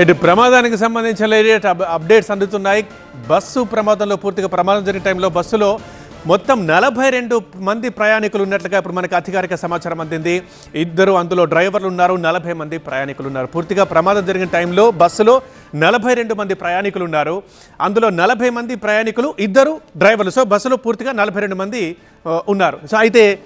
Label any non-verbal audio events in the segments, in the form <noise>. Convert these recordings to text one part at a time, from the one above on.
ఇటు ప్రమాదానికి సంబంధించిన లేటెస్ట్ అప్- అప్డేట్స్ అందుతున్నాయి. బస్సు ప్రమాదంలో పూర్తిగా ప్రమాదం జరిగిన టైంలో బస్సులో మొత్తం నలభై రెండు మంది ప్రయాణికులు ఉన్నట్లుగా ఇప్పుడు మనకు అధికారిక సమాచారం అందింది. ఇద్దరు అందులో డ్రైవర్లు ఉన్నారు నలభై మంది ప్రయాణికులు ఉన్నారు. పూర్తిగా ప్రమాదం జరిగిన టైంలో బస్సులో నలభై రెండు మంది ప్రయాణికులు ఉన్నారు. అందులో నలభై మంది ప్రయాణికులు ఇద్దరు డ్రైవర్లు. సో బస్సులో పూర్తిగా నలభై రెండు మంది ఉన్నారు. సో అయితే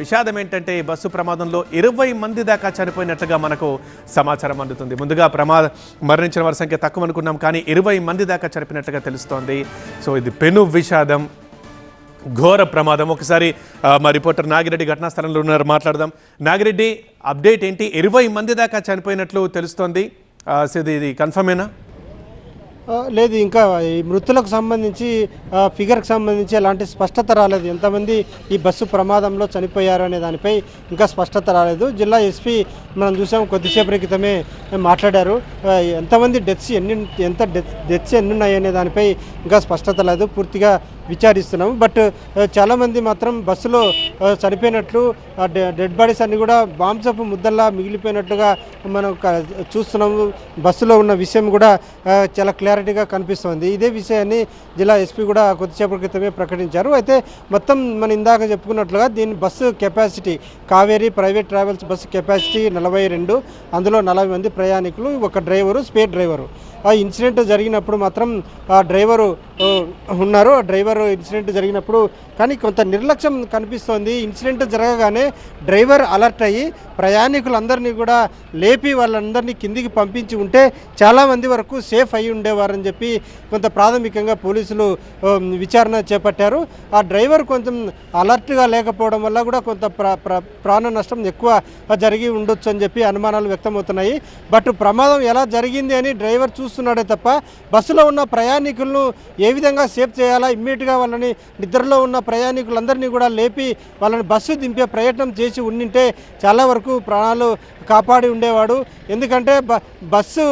విషాదం ఏంటంటే ఈ బస్సు ప్రమాదంలో ఇరవై మంది దాకా చనిపోయినట్లుగా మనకు సమాచారం అందుతుంది. ముందుగా ప్రమాద మరణించిన వారి సంఖ్య తక్కువ అనుకున్నాం కానీ ఇరవై మంది దాకా చనిపోయినట్లుగా తెలుస్తోంది. సో ఇది పెను విషాదం ఘోర ప్రమాదం. ఒకసారి మా రిపోర్టర్ నాగిరెడ్డి ఘటనా స్థలంలో ఉన్నారు మాట్లాడదాం. నాగిరెడ్డి అప్డేట్ ఏంటి? ఇరవై మంది దాకా చనిపోయినట్లు తెలుస్తోంది. ఇది ఇది కన్ఫర్మేనా? లేదు ఇంకా ఈ మృతులకు సంబంధించి ఫిగర్కి సంబంధించి ఎలాంటి స్పష్టత రాలేదు. ఎంతమంది ఈ బస్సు ప్రమాదంలో చనిపోయారు అనే దానిపై ఇంకా స్పష్టత రాలేదు. జిల్లా ఎస్పీ మనం చూసాం కొద్దిసేపటి క్రితమే మాట్లాడారు. ఎంతమంది డెత్స్ ఎన్ని ఎంత డెత్ డెత్స్ ఎన్ని ఉన్నాయి అనే దానిపై ఇంకా స్పష్టత లేదు. పూర్తిగా విచారిస్తున్నాము. బట్ చాలామంది మాత్రం బస్సులో చనిపోయినట్లు డె- డెడ్ బాడీస్ అన్ని కూడా మాంసపు ముద్దల్లా మిగిలిపోయినట్లుగా మనం చూస్తున్నాము. బస్సులో ఉన్న విషయం కూడా చాలా క్లారిటీగా కనిపిస్తోంది. ఇదే విషయాన్ని జిల్లా ఎస్పీ కూడా కొద్దిసేపటి క్రితమే ప్రకటించారు. అయితే మొత్తం మనం ఇందాక చెప్పుకున్నట్లుగా దీని bus capacity Kaveri private travels bus capacity నలభై రెండు అందులో నలభై మంది ప్రయాణికులు ఒక డ్రైవరు స్పేర్ డ్రైవరు. ఆ ఇన్సిడెంట్ జరిగినప్పుడు మాత్రం ఆ డ్రైవరు ఉన్నారు. ఆ డ్రైవర్ ఇన్సిడెంట్ జరిగినప్పుడు కానీ కొంత నిర్లక్ష్యం కనిపిస్తోంది. ఇన్సిడెంట్ జరగగానే డ్రైవర్ అలర్ట్ అయ్యి ప్రయాణికులందరినీ కూడా లేపి వాళ్ళందరినీ కిందికి పంపించి ఉంటే చాలామంది వరకు సేఫ్ అయి ఉండేవారని చెప్పి కొంత ప్రాథమికంగా పోలీసులు విచారణ చేపట్టారు. ఆ డ్రైవర్ కొంచెం అలర్ట్గా లేకపోవడం వల్ల కూడా కొంత ప్రాణ నష్టం ఎక్కువ జరిగి ఉండొచ్చు అని చెప్పి అనుమానాలు వ్యక్తమవుతున్నాయి. బట్ ప్రమాదం ఎలా జరిగింది అని డ్రైవర్ చూస్తున్నాడే తప్ప బస్సులో ఉన్న ప్రయాణికులను ఏ విధంగా సేఫ్ చేయాలా? ఇమ్మీడియట్గా వాళ్ళని నిద్రలో ఉన్న ప్రయాణికులందరినీ కూడా లేపి వాళ్ళని బస్సు దింపే ప్రయత్నం చేసి ఉండింటే చాలా వరకు ప్రాణాలు కాపాడి ఉండేవాడు. ఎందుకంటే బ బస్సు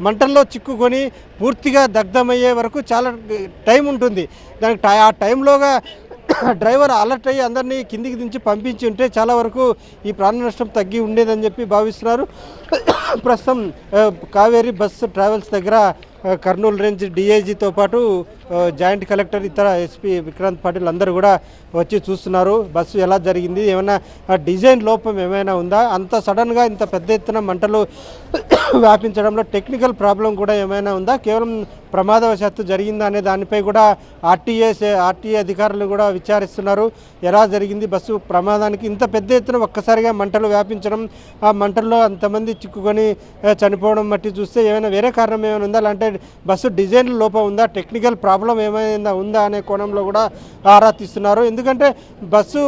మంటల్లో చిక్కుకొని పూర్తిగా దగ్ధమయ్యే వరకు చాలా టైం ఉంటుంది. దానికి టై- ఆ టైంలోగా <coughs> డ్రైవర్ అలర్ట్ అయ్యి అందరినీ కిందికి దించి పంపించి ఉంటే చాలా వరకు ఈ ప్రాణ నష్టం తగ్గి ఉండేదని చెప్పి భావిస్తున్నారు. <coughs> ప్రస్తుతం కావేరి కావేరీ బస్సు ట్రావెల్స్ దగ్గర కర్నూలు రేంజ్ డిఐజీతో పాటు జాయింట్ కలెక్టర్ ఇతర ఎస్పీ విక్రాంత్ పాటిల్ అందరూ కూడా వచ్చి చూస్తున్నారు. బస్సు ఎలా జరిగింది? ఏమైనా డిజైన్ లోపం ఏమైనా ఉందా? అంత సడన్గా ఇంత పెద్ద ఎత్తున మంటలు <coughs> వ్యాపించడంలో టెక్నికల్ ప్రాబ్లం కూడా ఏమైనా ఉందా? కేవలం ప్రమాదవశాత్తు జరిగిందా అనే దానిపై కూడా ఆర్టీఏ ఆర్టీఏ అధికారులు కూడా విచారిస్తున్నారు. ఎలా జరిగింది? బస్సు ప్రమాదానికి ఇంత పెద్ద ఎత్తున ఒక్కసారిగా మంటలు వ్యాపించడం ఆ మంటల్లో అంతమంది చిక్కుకొని చనిపోవడం బట్టి చూస్తే ఏమైనా వేరే కారణం ఏమైనా ఉందా? అంటే బస్సు డిజైన్ లోపం ఉందా? టెక్నికల్ ప్రాబ్లం ఏమైనా ఉందా అనే కోణంలో కూడా ఆరా తీస్తున్నారు. ఎందుకంటే బస్సు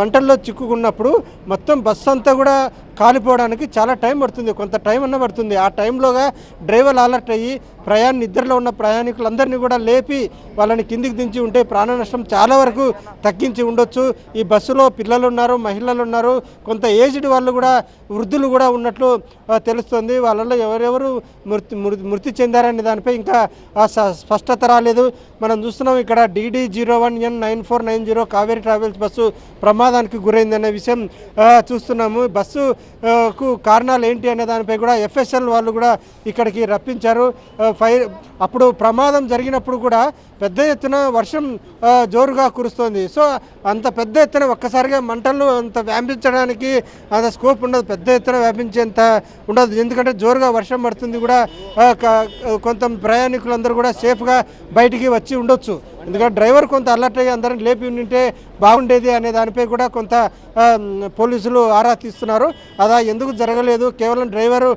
మంటల్లో చిక్కుకున్నప్పుడు మొత్తం బస్సు అంతా కూడా కాలిపోవడానికి చాలా టైం పడుతుంది. కొంత టైం అన్న పడుతుంది. ఆ టైంలోగా డ్రైవర్ అలర్ట్ అయ్యి ప్రయాణ నిద్రలో ఉన్న ప్రయాణికులందరినీ కూడా లేపి వాళ్ళని కిందికి దించి ఉంటే ప్రాణ నష్టం చాలా వరకు తగ్గించి ఉండొచ్చు. ఈ బస్సులో పిల్లలు ఉన్నారు మహిళలు ఉన్నారు కొంత ఏజ్డ్ వాళ్ళు కూడా వృద్ధులు కూడా ఉన్నట్లు తెలుస్తుంది. వాళ్ళలో ఎవరెవరు మృతి మృతి మృతి చెందారనే దానిపై ఇంకా స్పష్టత రాలేదు. మనం చూస్తున్నాం ఇక్కడ DD zero one N nine four nine zero Kaveri travels bus ప్రమాదానికి గురైందనే విషయం చూస్తున్నాము. బస్సు కు కారణాలు ఏంటి అనే దానిపై కూడా ఎఫ్ఎస్ఎల్ వాళ్ళు కూడా ఇక్కడికి రప్పించారు. ఫైర్ అప్పుడు ప్రమాదం జరిగినప్పుడు కూడా పెద్ద ఎత్తున వర్షం జోరుగా కురుస్తోంది. సో అంత పెద్ద ఎత్తున ఒక్కసారిగా మంటలు అంత వ్యాపించడానికి అంత స్కోప్ ఉండదు. పెద్ద ఎత్తున వ్యాపించేంత ఉండదు. ఎందుకంటే జోరుగా వర్షం పడుతుంది కూడా కొంత ప్రయాణికులందరూ కూడా సేఫ్గా బయటికి వచ్చి ఉండొచ్చు. ఎందుకంటే డ్రైవర్ కొంత అలర్ట్ అయ్యి అందరిని లేపి ఉంటే బాగుండేది అనే దానిపై కూడా కొంత పోలీసులు ఆరా తీస్తున్నారు. అదా ఎందుకు జరగలేదు? కేవలం డ్రైవరు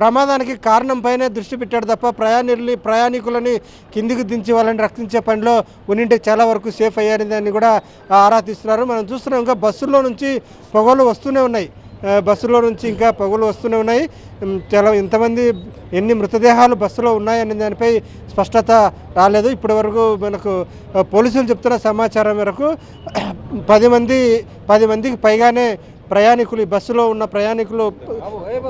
ప్రమాదానికి కారణం పైనే దృష్టి పెట్టాడు తప్ప ప్రయాణికుల్ని ప్రయాణికులని కిందికి దించి వాళ్ళని రక్షించే పనిలో ఉనింటే చాలా వరకు సేఫ్ అయ్యారని కూడా ఆరా తీస్తున్నారు. మనం చూస్తున్నాం ఇంకా బస్సుల్లో నుంచి పొగలు వస్తూనే ఉన్నాయి. బస్సులో నుంచి ఇంకా పొగలు వస్తూనే ఉన్నాయి. చాలా ఇంతమంది ఎన్ని మృతదేహాలు బస్సులో ఉన్నాయనే దానిపై స్పష్టత రాలేదు. ఇప్పటి వరకు మనకు పోలీసులు చెప్తున్న సమాచారం మేరకు పది మంది పది మందికి పైగానే ప్రయాణికులు ఈ బస్సులో ఉన్న ప్రయాణికులు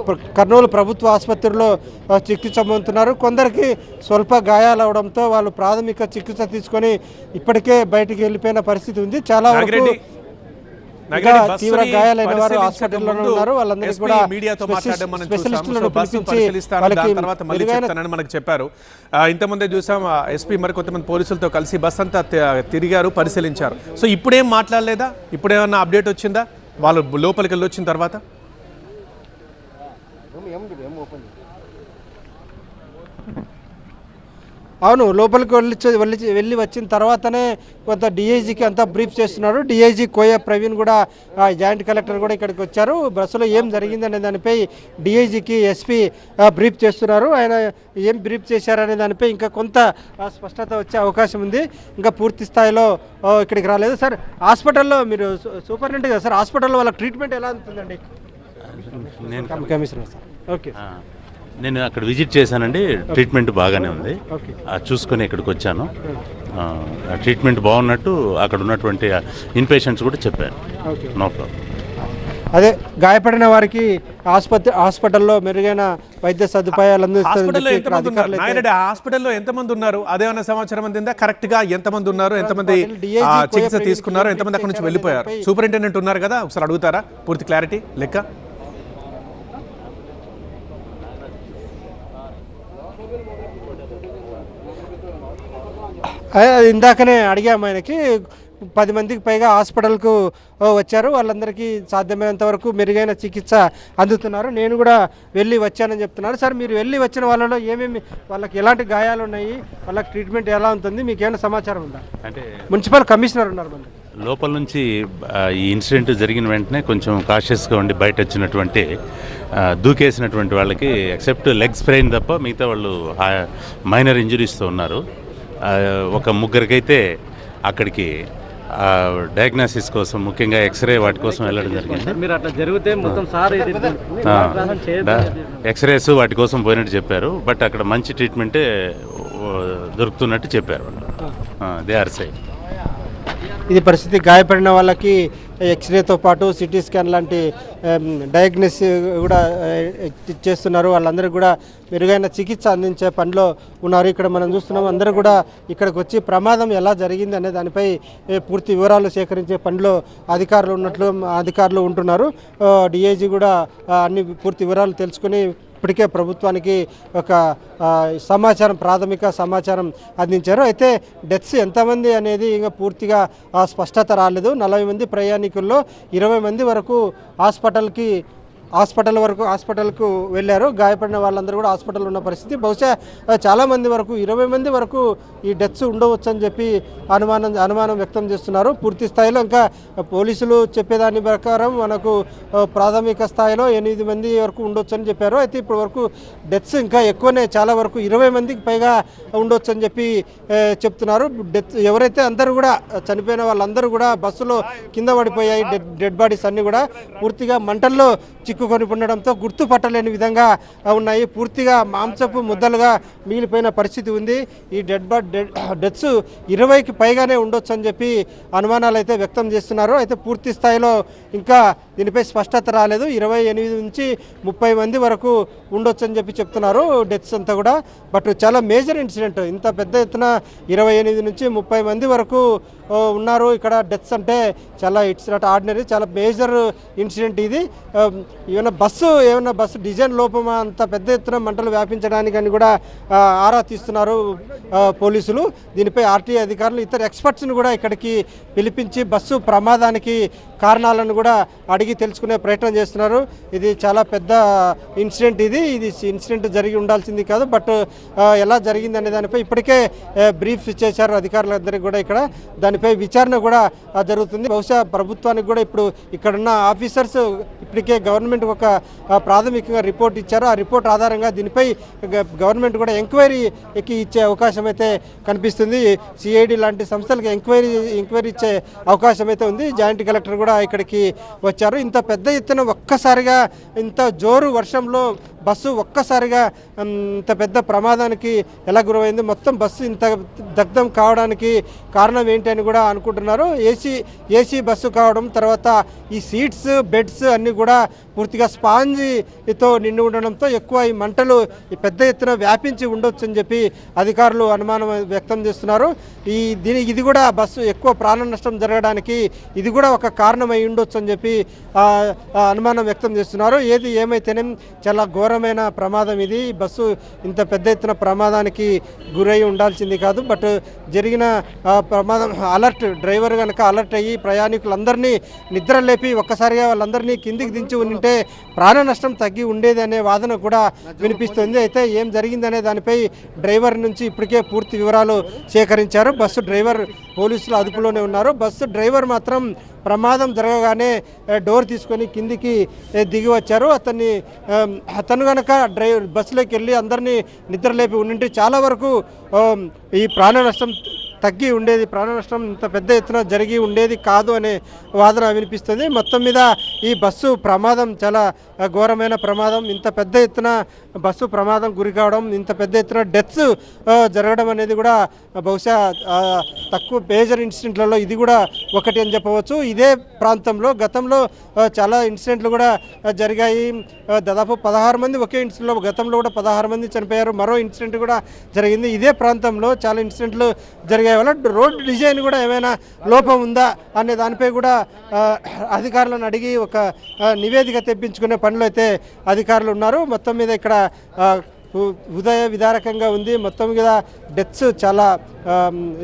ప్ర- కర్నూలు ప్రభుత్వ ఆసుపత్రిలో చికిత్స పొందుతున్నారు. కొందరికి స్వల్ప గాయాలు అవడంతో వాళ్ళు ప్రాథమిక చికిత్స తీసుకొని ఇప్పటికే బయటికి వెళ్ళిపోయిన పరిస్థితి ఉంది. చాలా వరకు తీవ్ర గాయాలైన వారు ముందు ఉన్నారు. వాళ్ళందరికీ కూడా మీడియాతో మాట్లాడడం మనం చూసాం. తర్వాత మళ్ళీ చెప్తానని మనకు చెప్పారు. ఆ, ఇంతమంది చూసాం ఎస్పీ మరి కొంతమంది పోలీసులతో కలిసి బస్ అంతా తిరిగారు పరిశీలించారు. సో ఇప్పుడేం మాట్లాడలేదా? ఇప్పుడేమన్నా అప్డేట్ వచ్చిందా? వాళ్ళు లోపలికి వెళ్ళి వచ్చిన తర్వాత అవును లోపలికి వెళ్ళి వెళ్ళి వెళ్ళి వచ్చిన తర్వాతనే కొంత డిఐజీకి అంతా బ్రీఫ్ చేస్తున్నారు. డిఐజీ కోయ ప్రవీణ్ కూడా జాయింట్ కలెక్టర్ కూడా ఇక్కడికి వచ్చారు. బస్సులో ఏం జరిగిందనే దానిపై డిఐజీకి ఎస్పీ బ్రీఫ్ చేస్తున్నారు. ఆయన ఏం బ్రీఫ్ చేశారనే దానిపై ఇంకా కొంత స్పష్టత వచ్చే అవకాశం ఉంది. ఇంకా పూర్తి స్థాయిలో ఇక్కడికి రాలేదు. సార్ హాస్పిటల్లో మీరు సూపరింటెండెంట్ కదా సార్ హాస్పిటల్లో వాళ్ళ ట్రీట్మెంట్ ఎలా ఉంటుందండి? Commissioner sir. ఓకే. నేను అక్కడ విజిట్ చేశానండి. ట్రీట్మెంట్ బాగానే ఉంది. చూసుకొని ఇక్కడికి వచ్చాను. ట్రీట్మెంట్ బాగున్నట్టు అక్కడ ఉన్నటువంటి ఇన్ పేషెంట్స్ కూడా చెప్పారు. నో ప్రాబ్లం అదే గాయపడిన వారికి ఆసుపత్రి హాస్పిటల్లో మెరుగైన వైద్య సదుపాయాలు అందిస్తారని హాస్పిటల్లో ఎంతమంది ఉన్నారు? అదేమన్నా సమాచారం అందిందా? కరెక్ట్గా ఎంతమంది ఉన్నారు? ఎంతమంది చికిత్స తీసుకున్నారు? ఎంతమంది అక్కడ నుంచి వెళ్ళిపోయారు? సూపరింటెండెంట్ ఉన్నారు కదా? ఒకసారి అడుగుతారా? పూర్తి క్లారిటీ లెక్క? అదే, ఇందాకనే అడిగాము ఆయనకి. పది మందికి పైగా హాస్పిటల్కు వచ్చారు. వాళ్ళందరికీ సాధ్యమైనంత వరకు మెరుగైన చికిత్స అందుతున్నారు. నేను కూడా వెళ్ళి వచ్చానని చెప్తున్నారు. సార్ మీరు వెళ్ళి వచ్చిన వాళ్ళలో ఏమేమి వాళ్ళకి ఎలాంటి గాయాలు ఉన్నాయి వాళ్ళకి ట్రీట్మెంట్ ఎలా ఉంటుంది మీకు ఏమైనా సమాచారం ఉందా? అంటే మున్సిపల్ కమిషనర్ ఉన్నారు మన లోపల నుంచి ఈ ఇన్సిడెంట్ జరిగిన వెంటనే కొంచెం కాషియస్గా ఉండి బయట వచ్చినటువంటి దూకేసినటువంటి వాళ్ళకి ఎక్సెప్ట్ లెగ్ స్ప్రెయిన్ తప్ప మిగతా వాళ్ళు మైనర్ ఇంజరీస్తో ఉన్నారు. ఒక ముగ్గురికైతే అక్కడికి డయాగ్నోసిస్ కోసం ముఖ్యంగా ఎక్స్రే వాటి కోసం వెళ్ళడం జరిగింది. మీరు అట్లా జరిగితే మొత్తం సార్ ఇది ఆ, ఆగ్రహం చేయదు. డా- ఎక్స్రేస్ వాటి కోసం పోయినట్టు చెప్పారు బట్ అక్కడ మంచి ట్రీట్మెంటే దొరుకుతున్నట్టు చెప్పారు దే ఆర్ సేఫ్ ఇది పరిస్థితి గాయపడిన వాళ్ళకి ఎక్స్రేతో పాటు సిటీ స్కాన్ లాంటి డయాగ్నోస్ కూడా చేస్తున్నారు. వాళ్ళందరూ కూడా మెరుగైన చికిత్స అందించే పనిలో ఉన్నారు. ఇక్కడ మనం చూస్తున్నాం అందరూ కూడా ఇక్కడికి వచ్చి ప్రమాదం ఎలా జరిగింది అనే దానిపై పూర్తి వివరాలు సేకరించే పనిలో అధికారులు ఉన్నట్లు అధికారులు ఉంటున్నారు. డిఐజీ కూడా అన్ని పూర్తి వివరాలు తెలుసుకుని ఇప్పటికే ప్రభుత్వానికి ఒక సమాచారం ప్రాథమిక సమాచారం అందించారు. అయితే డెత్స్ ఎంతమంది అనేది ఇంకా పూర్తిగా స్పష్టత రాలేదు. నలభై మంది ప్రయాణికుల్లో ఇరవై మంది వరకు హాస్పిటల్కి హాస్పిటల్ వరకు హాస్పిటల్కు వెళ్ళారు. గాయపడిన వాళ్ళందరూ కూడా హాస్పిటల్ ఉన్న పరిస్థితి. బహుశా చాలామంది చాలా మంది వరకు ఇరవై మంది వరకు ఈ డెత్స్ ఉండవచ్చు అని చెప్పి అనుమానం అనుమానం వ్యక్తం చేస్తున్నారు. పూర్తి స్థాయిలో ఇంకా పోలీసులు చెప్పేదాని ప్రకారం మనకు ప్రాథమిక స్థాయిలో ఎనిమిది మంది వరకు ఉండొచ్చు అని చెప్పారు. అయితే ఇప్పటి వరకు డెత్స్ ఇంకా ఎక్కువనే చాలా వరకు ఇరవై మందికి పైగా ఉండొచ్చు అని చెప్పి చెప్తున్నారు. డెత్ ఎవరైతే అందరూ కూడా చనిపోయిన వాళ్ళందరూ కూడా బస్సులో కింద పడిపోయాయి డెడ్ బాడీస్ అన్నీ కూడా. పూర్తిగా మంటల్లో చిక్కుకొని ఉండడంతో గుర్తుపట్టలేని విధంగా ఉన్నాయి. పూర్తిగా మాంసపు ముద్దలుగా మిగిలిపోయిన పరిస్థితి ఉంది. ఈ డెడ్ డెడ్ <clears throat> డెత్స్ ఇరవైకి పైగానే ఉండొచ్చు అని చెప్పి అనుమానాలు అయితే వ్యక్తం చేస్తున్నారు. అయితే పూర్తి స్థాయిలో ఇంకా దీనిపై స్పష్టత రాలేదు. ఇరవై ఎనిమిది నుంచి ముప్పై మంది వరకు ఉండొచ్చు అని చెప్పి చెప్తున్నారు డెత్స్ అంతా కూడా. బట్ చాలా మేజర్ ఇన్సిడెంట్. ఇంత పెద్ద ఎత్తున ఇరవై ఎనిమిది నుంచి ముప్పై మంది వరకు ఉన్నారు. ఇక్కడ డెత్స్ అంటే చాలా ఇట్స్ నాట్ ఆర్డినరీ చాలా మేజర్ ఇన్సిడెంట్ ఇది. ఏమైనా బస్సు ఏమైనా బస్సు డిజైన్ లోపమా అంత పెద్ద ఎత్తున మంటలు వ్యాపించడానికి అని కూడా ఆరా తీస్తున్నారు పోలీసులు. దీనిపై ఆర్టీఐ అధికారులు ఇతర ఎక్స్పర్ట్స్ని కూడా ఇక్కడికి పిలిపించి బస్సు ప్రమాదానికి కారణాలను కూడా అడిగి తెలుసుకునే ప్రయత్నం చేస్తున్నారు. ఇది చాలా పెద్ద ఇన్సిడెంట్ ఇది. ఇది ఇన్సిడెంట్ జరిగి ఉండాల్సింది కాదు. బట్ ఎలా జరిగింది అనే దానిపై ఇప్పటికే బ్రీఫ్ చేశారు అధికారులందరికీ కూడా ఇక్కడ. దానిపై విచారణ కూడా జరుగుతుంది. బహుశా ప్రభుత్వానికి కూడా ఇప్పుడు ఇక్కడున్న ఆఫీసర్స్ ఇప్పటికే గవర్నమెంట్ ఒక ప్రాథమికంగా రిపోర్ట్ ఇచ్చారు. ఆ రిపోర్ట్ ఆధారంగా దీనిపై గ- గవర్నమెంట్ కూడా ఎంక్వైరీ ఎక్కి ఇచ్చే అవకాశం అయితే కనిపిస్తుంది. సిఐడి లాంటి సంస్థలకు ఎంక్వైరీ ఎంక్వైరీ ఇచ్చే అవకాశం అయితే ఉంది. జాయింట్ కలెక్టర్ కూడా ఇక్కడికి వచ్చారు. ఇంత పెద్ద ఎత్తున ఒక్కసారిగా ఇంత జోరు వర్షంలో బస్సు ఒక్కసారిగా ఇంత పెద్ద ప్రమాదానికి ఎలా గురైంది మొత్తం బస్సు ఇంత దగ్ధం కావడానికి కారణం ఏంటి అని కూడా అనుకుంటున్నారు. ఏసీ ఏసీ బస్సు కావడం తర్వాత ఈ సీట్స్ బెడ్స్ అన్నీ కూడా పూర్తిగా స్పాంజితో నిండి ఉండడంతో ఎక్కువ ఈ మంటలు పెద్ద ఎత్తున వ్యాపించి ఉండొచ్చు అని చెప్పి అధికారులు అనుమానం వ్యక్తం చేస్తున్నారు. ఈ దీని ఇది కూడా బస్సు ఎక్కువ ప్రాణ నష్టం జరగడానికి ఇది కూడా ఒక కారణం ఉండొచ్చు అని చెప్పి అనుమానం వ్యక్తం చేస్తున్నారు. ఏది ఏమైతేనేం చాలా ఘోరమైన ప్రమాదం ఇది. బస్సు ఇంత పెద్ద ఎత్తున ప్రమాదానికి గురై ఉండాల్సింది కాదు. బట్ జరిగిన ప్రమాదం అలర్ట్ డ్రైవర్ కనుక అలర్ట్ అయ్యి ప్రయాణికులందరినీ నిద్ర లేపి ఒక్కసారిగా వాళ్ళందరినీ కిందికి దించి ఉంటే ప్రాణ నష్టం తగ్గి ఉండేది అనే వాదన కూడా వినిపిస్తుంది. అయితే ఏం జరిగిందనే దానిపై డ్రైవర్ నుంచి ఇప్పటికే పూర్తి వివరాలు సేకరించారు. బస్సు డ్రైవర్ పోలీసులు అదుపులోనే ఉన్నారు. బస్సు డ్రైవర్ మాత్రం ప్రమాదం జరగగానే డోర్ తీసుకొని కిందికి దిగి వచ్చారు. అతన్ని అతను కనుక డ్రైవర్ బస్సులోకి వెళ్ళి అందరినీ నిద్రలేపి ఉండింటే చాలా వరకు ఈ ప్రాణ నష్టం తగ్గి ఉండేది. ప్రాణ నష్టం ఇంత పెద్ద ఎత్తున జరిగి ఉండేది కాదు అనే వాదన వినిపిస్తుంది. మొత్తం మీద ఈ బస్సు ప్రమాదం చాలా ఘోరమైన ప్రమాదం. ఇంత పెద్ద ఎత్తున బస్సు ప్రమాదం గురి కావడం ఇంత పెద్ద ఎత్తున డెత్స్ జరగడం అనేది కూడా బహుశా తక్కువ మేజర్ ఇన్సిడెంట్లలో ఇది కూడా ఒకటి అని చెప్పవచ్చు. ఇదే ప్రాంతంలో గతంలో చాలా ఇన్సిడెంట్లు కూడా జరిగాయి. దాదాపు పదహారు మంది ఒకే ఇన్సిడెంట్లో గతంలో కూడా పదహారు మంది చనిపోయారు. మరో ఇన్సిడెంట్ కూడా జరిగింది. ఇదే ప్రాంతంలో చాలా ఇన్సిడెంట్లు జరిగాయి. వల్ల రోడ్ డిజైన్ కూడా ఏమైనా లోపం ఉందా అనే దానిపై కూడా అధికారులను అడిగి ఒక నివేదిక తెప్పించుకునే పనిలో అయితే అధికారులు ఉన్నారు. మొత్తం మీద ఇక్కడ ఉ- ఉదయ విదారకంగా ఉంది. మొత్తం మీద డెత్స్ చాలా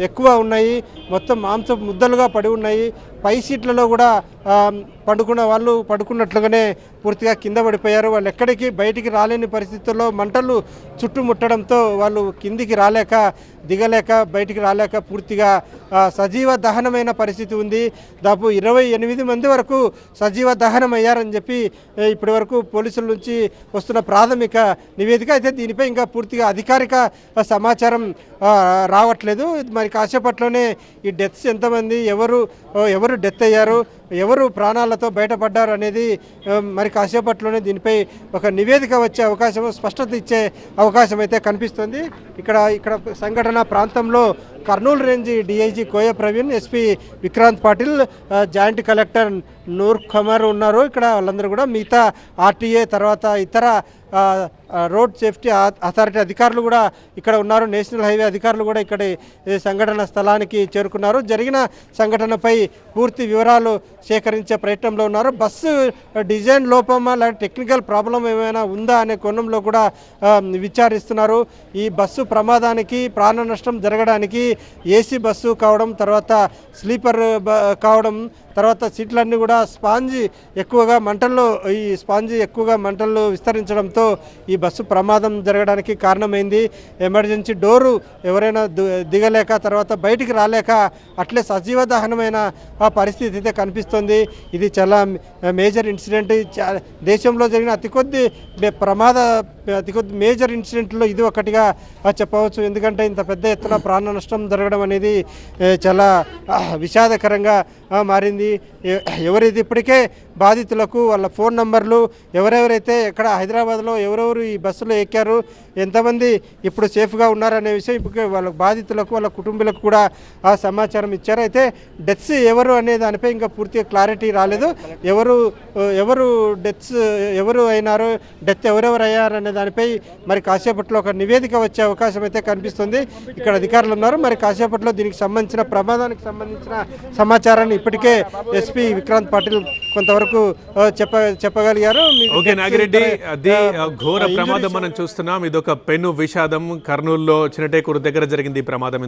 ఎక్కువ ఉన్నాయి. మొత్తం మాంసం ముద్దలుగా పడి ఉన్నాయి. పై సీట్లలో కూడా పడుకున్న వాళ్ళు పడుకున్నట్లుగానే పూర్తిగా కింద పడిపోయారు. వాళ్ళు ఎక్కడికి బయటికి రాలేని పరిస్థితుల్లో మంటలు చుట్టుముట్టడంతో వాళ్ళు కిందికి రాలేక దిగలేక బయటికి రాలేక పూర్తిగా సజీవ దహనమైన పరిస్థితి ఉంది. దాపు ఇరవై ఎనిమిది మంది వరకు సజీవ దహనం అయ్యారని చెప్పి ఇప్పటి వరకు పోలీసుల నుంచి వస్తున్న ప్రాథమిక నివేదిక. అయితే దీనిపై ఇంకా పూర్తిగా అధికారిక సమాచారం రావట్లేదు. రావట్లేదు మరి కాసేపట్లోనే ఈ డెత్స్ ఎంతమంది ఎవరు ఎవరు డెత్ అయ్యారు ఎవరు ప్రాణాలతో బయటపడ్డారు అనేది మరి కాసేపట్లోనే దీనిపై ఒక నివేదిక వచ్చే అవకాశం స్పష్టత ఇచ్చే అవకాశం అయితే కనిపిస్తుంది. ఇక్కడ ఇక్కడ సంఘటన ప్రాంతంలో Kurnool range DIG Koya Praveen SP Vikrant Patil joint collector Noor Khamar ఉన్నారు. ఇక్కడ వాళ్ళందరూ కూడా మిగతా ఆర్టీఏ తర్వాత ఇతర రోడ్ సేఫ్టీ అథారిటీ అధికారులు కూడా ఇక్కడ ఉన్నారు. నేషనల్ హైవే అధికారులు కూడా ఇక్కడ సంఘటన స్థలానికి చేరుకున్నారు. జరిగిన సంఘటనపై పూర్తి వివరాలు సేకరించే ప్రయత్నంలో ఉన్నారు. బస్సు డిజైన్ లోపమా లేదా టెక్నికల్ ప్రాబ్లం ఏమైనా ఉందా అనే కోణంలో కూడా విచారిస్తున్నారు. ఈ బస్సు ప్రమాదానికి ప్రాణ నష్టం జరగడానికి ఏసీ బస్సు కావడం తర్వాత స్లీపర్ కావడం తర్వాత సీట్లన్నీ కూడా స్పాంజి ఎక్కువగా మంటల్లో ఈ స్పాంజి ఎక్కువగా మంటల్లో విస్తరించడంతో ఈ బస్సు ప్రమాదం జరగడానికి కారణమైంది. ఎమర్జెన్సీ డోరు ఎవరైనా దిగలేక తర్వాత బయటికి రాలేక అట్లే సజీవ దహనమైన ఆ పరిస్థితి అయితే కనిపిస్తుంది. ఇది చాలా మేజర్ ఇన్సిడెంట్. దేశంలో జరిగిన అతి కొద్ది ప్రమాద అతి కొద్ది మేజర్ ఇన్సిడెంట్లో ఇది ఒకటిగా చెప్పవచ్చు. ఎందుకంటే ఇంత పెద్ద ఎత్తున ప్రాణ నష్టం జరగడం అనేది చాలా విషాదకరంగా మారింది. ఎవరైతే ఇప్పటికే బాధితులకు వాళ్ళ ఫోన్ నంబర్లు ఎవరెవరైతే ఎక్కడ హైదరాబాద్లో ఎవరెవరు ఈ బస్సులో ఎక్కారు ఎంతమంది ఇప్పుడు సేఫ్గా ఉన్నారనే విషయం ఇప్పుడు వాళ్ళ బాధితులకు వాళ్ళ కుటుంబీలకు కూడా ఆ సమాచారం ఇచ్చారు. అయితే డెత్స్ ఎవరు అనే దానిపై ఇంకా పూర్తిగా క్లారిటీ రాలేదు. ఎవరు ఎవరు డెత్స్ ఎవరు అయినారు డెత్ ఎవరెవరు అయ్యారు అనే దానిపై మరి కాసేపట్లో ఒక నివేదిక వచ్చే అవకాశం అయితే కనిపిస్తుంది. ఇక్కడ అధికారులు ఉన్నారు. మరి కాసేపట్లో దీనికి సంబంధించిన ప్రమాదానికి సంబంధించిన సమాచారాన్ని ఇప్పటికే ఎస్పీ విక్రాంత్ పాటిల్ కొంతవరకు చెప్ప చెప్పగలిగారు. ఓకే నాగిరెడ్డి అది ఘోర ప్రమాదం మనం చూస్తున్నాం. ఇదొక పెను విషాదం. కర్నూలులో చినటేకూరు దగ్గర జరిగింది ఈ ప్రమాదం.